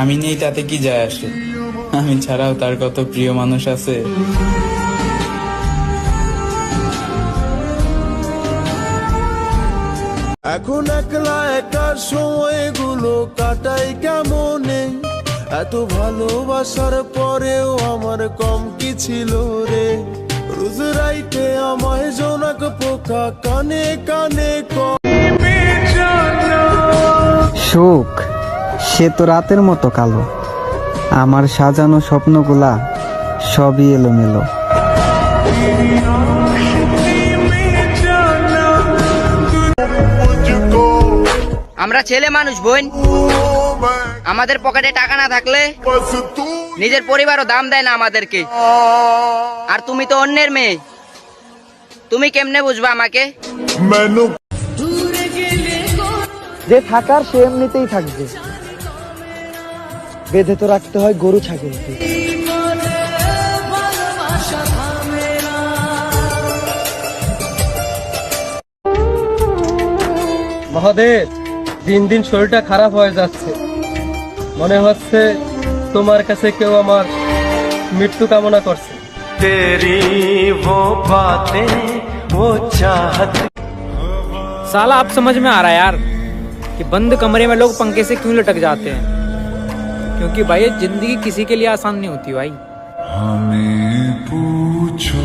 আমি নেই তাতে কি যায় আসে? আমি ছাড়াও তার কত প্রিয় মানুষ আছে। এখন একলা একার সময়গুলো কাটাই কেমনে? এত ভালোবাসার পরেও আমার কম কি ছিল রে? রোজ রাইতে আমায় জোনাক পোকা কানে কানে সুখ সে তো রাতের মতো কালো। আমার সাজানো স্বপ্নগুলা সবই এলোমেলো। আমরা ছেলে মানুষ বোন। আমাদের পকেটে টাকা না থাকলে নিজের পরিবারও দাম দেয় না আমাদেরকে। আর তুমি তো অন্যের মেয়ে। তুমি কেমনে বুঝবা আমাকে? যে থাকার সে এমনিতেই থাকবে। বেঁধে তো রাখতে হয় গরু ছাগলকে মহাদেব দিন দিন শরীরটা খারাপ হয়ে যাচ্ছে মনে হচ্ছে তোমার কাছে কেউ আমার মৃত্যু কামনা করছে साला अब समझ में आ रहा है यार कि बंद कमरे में लोग पंखे से क्यों लटक जाते हैं क्योंकि भाई ज़िंदगी किसी के लिए आसान नहीं होती भाई। हमें पूछो